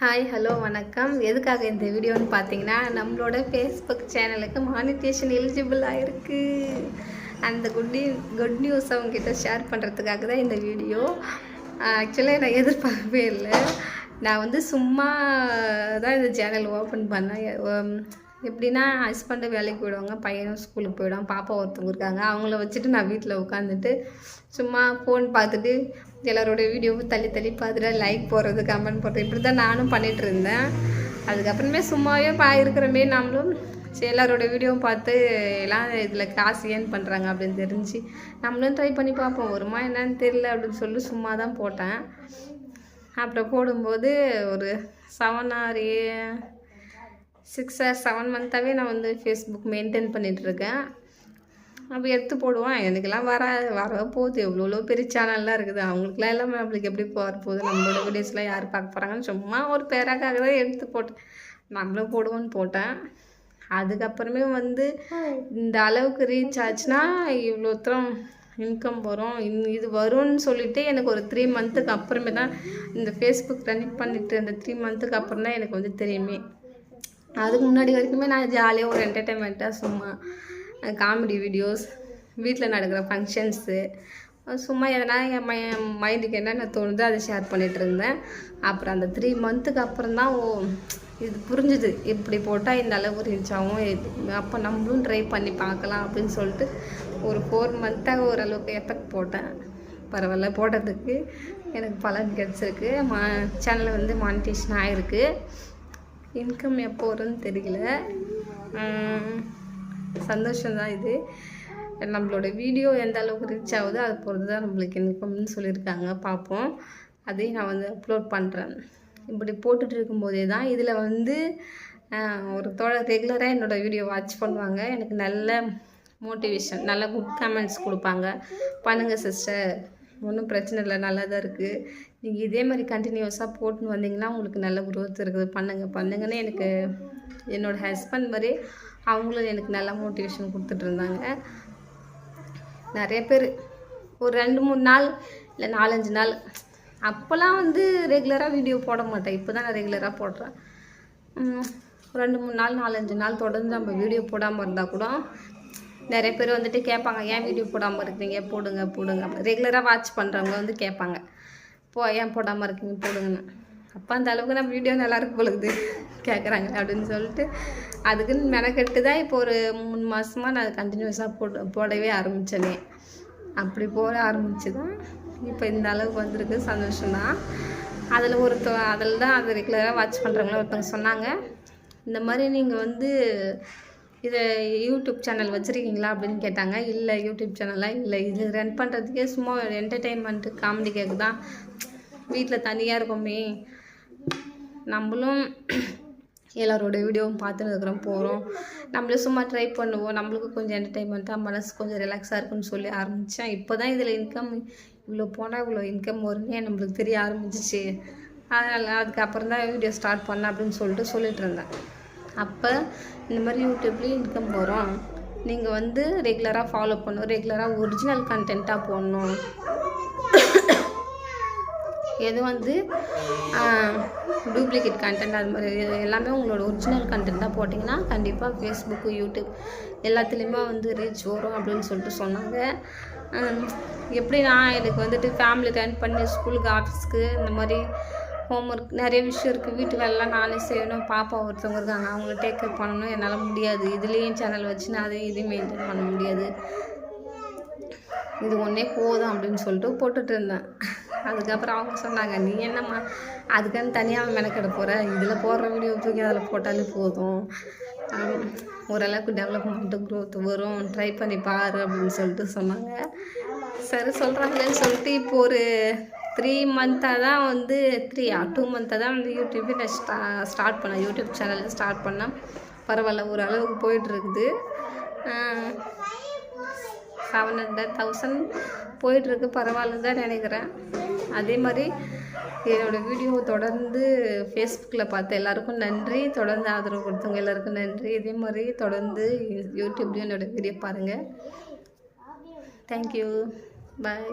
Hi hello வணக்கம். எதுக்காக இந்த வீடியோன்னு பார்த்தீங்கன்னா நம்மளோட ஃபேஸ்புக் சேனலுக்கு மானிட்டேஷன் எலிஜிபிள் ஆகிருக்கு அந்த குட் குட் நியூஸ் அவங்ககிட்ட ஷேர் பண்ணுறதுக்காக தான் இந்த வீடியோ. ஆக்சுவலாக நான் எதிர்பார்க்கவே இல்லை. நான் வந்து சும்மா தான் இந்த சேனல் ஓப்பன் பண்ணேன் எப்படின்னா ஹஸ்பண்டு வேலைக்கு போயிடுவாங்க பையனும் ஸ்கூலுக்கு போயிடுவான் பாப்பா ஒருத்தவங்க இருக்காங்க அவங்கள வச்சுட்டு நான் வீட்டில் உட்காந்துட்டு சும்மா ஃபோன் பார்த்துட்டு எல்லாரோட வீடியோவும் தள்ளி தள்ளி பார்த்துட்டு லைக் போடுறது கமெண்ட் போடுறது இப்படி தான் நானும் பண்ணிகிட்டு இருந்தேன். அதுக்கப்புறமே சும்மாவே பா இருக்கிறமே நம்மளும் சரி எல்லாரோட வீடியோவும் பார்த்து எல்லாம் இதில் காசு ஏன் பண்ணுறாங்க அப்படின்னு தெரிஞ்சு நம்மளும் ட்ரை பண்ணி பார்ப்போம் வருமா என்னன்னு தெரியல அப்படின்னு சொல்லி சும்மா தான் போட்டேன். அப்புறம் போடும்போது ஒரு seven or a six or seven மந்த்தாகவே நான் வந்து ஃபேஸ்புக் மெயின்டைன் பண்ணிகிட்ருக்கேன் அப்போ எடுத்து போடுவான். எனக்கெல்லாம் வர வர போகுது. எவ்வளோ எவ்வளோ பெரிய சேனல்லாம் இருக்குது. அவங்களுக்குலாம் எல்லாமே நம்மளுக்கு எப்படி போகிற போகுது நம்மளோட வீடியோஸ்லாம் யார் பார்க்க போகிறாங்கன்னு சும்மா ஒரு பேராக்காக தான் எடுத்து போட்டேன். நம்மளும் போடுவோன்னு போட்டேன். அதுக்கப்புறமே வந்து இந்த அளவுக்கு ரீச் ஆச்சுன்னா இவ்வளோ தூரம் இன்கம் வரும். இன் இது வரும்னு சொல்லிட்டு எனக்கு ஒரு த்ரீ மந்த்துக்கு அப்புறமே தான் இந்த ஃபேஸ்புக் ரன் பண்ணிட்டு அந்த த்ரீ மந்த்துக்கு அப்புறம் தான் எனக்கு வந்து தெரியுமே. அதுக்கு முன்னாடி வரைக்குமே நான் ஜாலியாக ஒரு என்டர்டெயின்மெண்ட்டாக சும்மா காமெடி வீடியோஸ் வீட்டில் நடக்கிற ஃபங்க்ஷன்ஸு சும்மா எதனா என் மை மைண்டுக்கு என்னென்ன தோணுதோ அதை ஷேர் பண்ணிகிட்டு இருந்தேன். அப்புறம் அந்த த்ரீ மந்த்துக்கு அப்புறம் தான் ஓ இது புரிஞ்சுது. இப்படி போட்டால் இந்த அளவு ரீச் ஆகும். அப்போ நம்மளும் ட்ரை பண்ணி பார்க்கலாம் அப்படின்னு சொல்லிட்டு ஒரு ஃபோர் மந்த்தாக ஓரளவுக்கு எஃபெக்ட் போட்டேன். பரவாயில்ல போட்டதுக்கு. எனக்கு பலன் கிடச்சிருக்கு. மா சேனலில் வந்து மானிட்டேஷன் ஆகிருக்கு இன்கம் எப்போ வரும்னு தெரியல. சந்தோஷம்தான் இது. நம்மளோட வீடியோ எந்த அளவுக்கு ரீச் ஆகுதோ அது பொறுத்து தான் நம்மளுக்கு இன்கம்னு சொல்லியிருக்காங்க. பார்ப்போம். அதையும் நான் வந்து அப்லோட் பண்ணுறேன் இப்படி போட்டுட்டு இருக்கும்போதே தான் இதில் வந்து ஒரு தோழர் ரெகுலராக என்னோடய வீடியோ வாட்ச் பண்ணுவாங்க. எனக்கு நல்ல மோட்டிவேஷன் நல்ல குட் கமெண்ட்ஸ் கொடுப்பாங்க. பண்ணுங்கள் சிஸ்டர் ஒன்றும் பிரச்சனை இல்லை. நல்லா தான் இருக்குது நீங்கள் இதே மாதிரி கண்டினியூஸாக போட்டுன்னு வந்தீங்கன்னா உங்களுக்கு நல்ல குரோத் இருக்குது. பண்ணுங்க பண்ணுங்கன்னு எனக்கு என்னோட ஹஸ்பண்ட் மாதிரி அவங்களும் எனக்கு நல்லா மோட்டிவேஷன் கொடுத்துட்டு இருந்தாங்க. நிறைய பேர். ஒரு ரெண்டு மூணு நாள் இல்லை நாலஞ்சு நாள். அப்போல்லாம் வந்து ரெகுலராக வீடியோ போட மாட்டேன். இப்போ தான் நான் ரெகுலராக போடுறேன். ரெண்டு மூணு நாள் நாலஞ்சு நாள் தொடர்ந்து நம்ம வீடியோ போடாமல் இருந்தால் கூட நிறைய பேர் வந்துட்டு கேட்பாங்க ஏன் வீடியோ போடாமல் இருக்கீங்க போடுங்க போடுங்க. ரெகுலராக வாட்ச் பண்ணுறவங்க வந்து கேட்பாங்க. போ ஏன் போடாமல் இருக்கீங்க? போடுங்கன்னு. அப்போ அந்த அளவுக்கு நம்ம வீடியோ நல்லாயிருக்கு பொழுது. கேட்குறாங்க அப்படின்னு சொல்லிட்டு. அதுக்குன்னு மெனக்கெட்டு தான் இப்போ ஒரு மூணு மாதமாக நான் கண்டினியூஸாக போட போடவே ஆரம்பித்தேனே அப்படி போட ஆரம்பிச்சு தான் இப்போ இந்த அளவுக்கு வந்திருக்கு. சந்தோஷம்தான். அதில் ஒருத்த அதில் தான் அது ரெகுலராக வாட்ச் பண்ணுறவங்கள ஒருத்தவங்க சொன்னாங்க. இந்த மாதிரி நீங்கள் வந்து இதை யூடியூப் சேனல் வச்சுருக்கீங்களா அப்படின்னு கேட்டாங்க. இல்லை யூடியூப் சேனல்லாம் இல்லை இது ரன் பண்ணுறதுக்கே சும்மா என்டர்டெயின்மெண்ட்டு காமெடி கேக்கு தான். வீட்டில் தனியாக இருக்கோமே. நம்மளும் எல்லாரோட வீடியோவும் பார்த்துன்னு இருக்கிறோம் போகிறோம் நம்மளும் சும்மா ட்ரை பண்ணுவோம். நம்மளுக்கு கொஞ்சம் என்டர்டைன்மெண்ட்டாக மனசு கொஞ்சம் ரிலாக்ஸாக இருக்குன்னு சொல்லி ஆரம்பித்தேன் இப்போ தான் இதில் இன்கம் இவ்வளோ போனால் இவ்வளோ இன்கம் வரும்னே நம்மளுக்கு தெரிய ஆரம்பிச்சிச்சு. அதனால் அதுக்கப்புறம் தான் வீடியோ ஸ்டார்ட் பண்ணேன் அப்படின்னு சொல்லிட்டு சொல்லிட்டு இருந்தேன். அப்போ இந்த மாதிரி யூடியூப்லேயும் இன்கம் வரும். நீங்கள் வந்து ரெகுலராக ஃபாலோ பண்ணணும். ரெகுலராக ஒரிஜினல் கண்டென்ட்டாக போடணும். எது வந்து டூப்ளிகேட் கண்டென்ட் அது மாதிரி எல்லாமே உங்களோட ஒரிஜினல் கண்டென்ட்டாக போட்டிங்கன்னா கண்டிப்பாக ஃபேஸ்புக்கு யூடியூப் எல்லாத்துலேயுமே வந்து ரீச் வரும் அப்படின்னு சொல்லிட்டு சொன்னாங்க. எப்படி நான் எனக்கு வந்துட்டு ஃபேமிலி ரன் பண்ணி ஸ்கூலுக்கு ஆஃபீஸ்க்கு இந்த மாதிரி ஹோம்ஒர்க் நிறைய விஷயம் இருக்குது வீட்டு வேலைலாம் நானே செய்யணும். பாப்பா ஒருத்தவங்க இருக்காங்க. அவங்கள டேக் கேர் பண்ணணும். என்னால் முடியாது. இதுலேயும் சேனல் வச்சு நான் அதையும் இதையும் மெயின்டைன் பண்ண முடியாது. இது ஒன்றே போதும் அப்படின்னு சொல்லிட்டு போட்டுட்டு இருந்தேன். அதுக்கப்புறம் அவங்க சொன்னாங்க நீ என்னம்மா அதுக்குன்னு தனியாக மெனக்கெட போகிற இதில் போடுற வீடியோ தூக்கி அதில் போட்டாலே போதும். ஓரளவுக்கு டெவலப்மெண்ட்டு க்ரோத் வரும். ட்ரை பண்ணி பாரு அப்படின்னு சொல்லிட்டு சொன்னாங்க. சரி சொல்கிறாங்களேன்னு சொல்லிட்டு இப்போ ஒரு த்ரீ மந்த்தாக தான் வந்து த்ரீ டூ மந்த்தாக தான் வந்து யூடியூப்பே நான் ஸ்டா ஸ்டார்ட் பண்ணேன் யூடியூப் சேனல் ஸ்டார்ட் பண்ணேன் பரவாயில்ல ஓரளவுக்கு போயிட்டுருக்குது. செவன் ஹண்ட்ரட் தௌசண்ட் போயிட்டுருக்கு பரவாயில்ல தான் நினைக்கிறேன். அதே மாதிரி என்னோடய வீடியோ தொடர்ந்து ஃபேஸ்புக்கில் பார்த்து எல்லாருக்கும் நன்றி. தொடர்ந்து ஆதரவு கொடுத்தவங்க எல்லாருக்கும் நன்றி. இதே மாதிரி தொடர்ந்து யூடியூப்லேயும் என்னோடய வீடியோ பாருங்கள் தேங்க்யூ பாய்